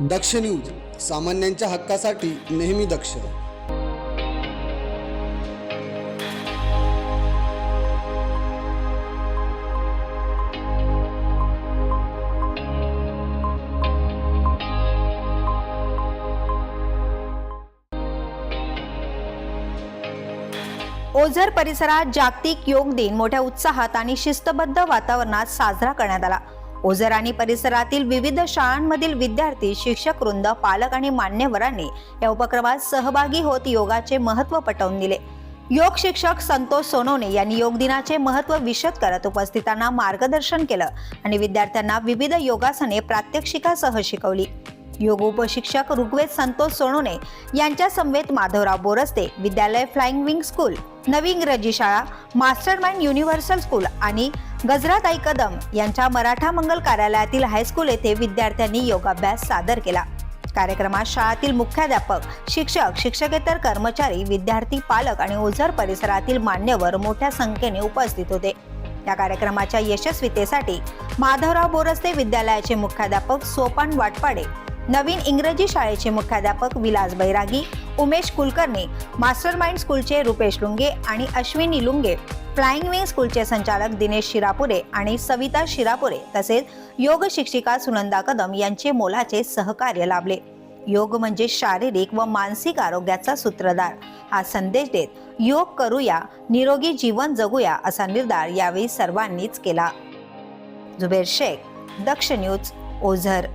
दक्ष news सामान्यांच्या हक्कासाठी नेहमी दक्ष. ओझर परिसरात जागतिक योग दिन मोठ्या उत्साहात आणि शिस्तबद्ध वातावरणात साजरा करण्यात आला. ओझर आणि परिसरातील विविध शाळांमधील विद्यार्थी शिक्षक वृंद पालक आणि मान्यवरांनी या उपक्रमात सहभागी होत योगाचे महत्त्व पटवून दिले. योग शिक्षक संतोष सोनवणे यांनी योग दिनाचे महत्त्व विशद करत उपस्थितांना मार्गदर्शन केलं आणि विद्यार्थ्यांना विविध योगासने प्रात्यक्षिकासह शिकवली. योग उपशिक्षक ऋग्वेद संतोष सोनवणे यांच्या समवेत माधवराव बोरस्ते विद्यालय फ्लाइंग विंग स्कूल नवी इंग्रजी शाळा मास्टर माइंड युनिव्हर्सल स्कूल आणि गजराताई कदम यांच्या मराठा मंगल कार्यालयातील हायस्कूल येथे विद्यार्थ्यांनी योगाभ्यास सादर केला. कार्यक्रमात शाळातील मुख्याध्यापक शिक्षक शिक्षकेतर कर्मचारी विद्यार्थी पालक आणि ओझर परिसरातील मान्यवर मोठ्या संख्येने उपस्थित होते. या कार्यक्रमाच्या यशस्वीतेसाठी माधवराव बोरस्ते विद्यालयाचे मुख्याध्यापक सोपान वाटपाडे नवीन इंग्रजी शाळेचे मुख्याध्यापक विलास बैरागी उमेश कुलकर्णी मास्टर माइंड स्कूलचे रुपेश लुंगे आणि अश्विनी लुंगे फ्लाइंग विंग स्कूलचे संचालक दिनेश शिरापुरे आणि सविता शिरापुरे तसेच योग शिक्षिका सुनंदा कदम यांचे मोलाचे सहकार्य लाभले. योग म्हणजे शारीरिक व मानसिक आरोग्याचा सूत्रधार. हा संदेश देत योग करूया निरोगी जीवन जगूया असा निर्धार यावेळी सर्वांनीच केला. जुबेर शेख दक्ष न्यूज ओझर.